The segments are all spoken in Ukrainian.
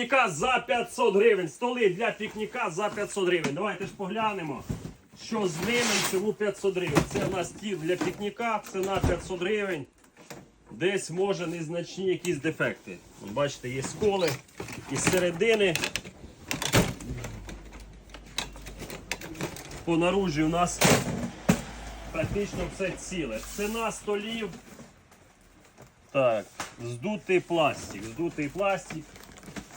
пікніка за 500 гривень. Столи для пікніка за 500 гривень. Давайте ж поглянемо, що з ними і чому 500 гривень. Це в нас стіл для пікніка, ціна 500 гривень. Десь може незначні якісь дефекти. Вон, Бачите, є сколи із середини. По наружі у нас практично все ціле. Ціна столів. Так, здутий пластик. Здутий пластик.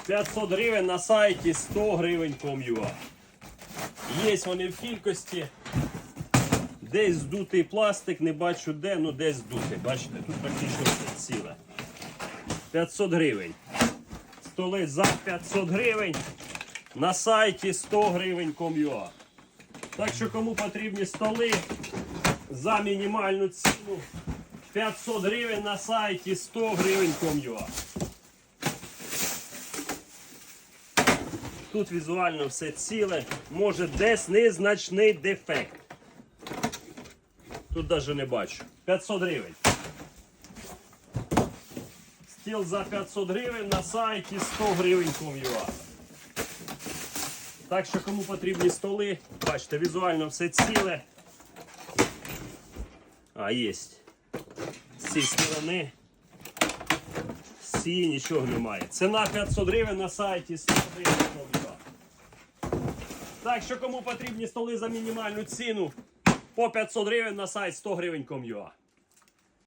500 гривень на сайті 100 гривень com.ua. Є вони в кількості. Десь здутий пластик, не бачу де, ну десь здутий. Бачите, тут практично все ціле. 500 гривень. Столи за 500 гривень. На сайті 100 гривень com.ua. Так що кому потрібні столи за мінімальну ціну 500 гривень на сайті 100 гривень com.ua. Тут візуально все ціле, може десь незначний дефект. Тут навіть не бачу. 500 гривень. Стіл за 500 гривень на сайті 100 гривень com.ua. Так що кому потрібні столи, бачите, візуально все ціле. А, є. З цієї сторони. З нічого немає. Ціна 500 гривень на сайті 100 гривень. Так що кому потрібні столи за мінімальну ціну, по 500 гривень на сайт 100 гривень com.ua.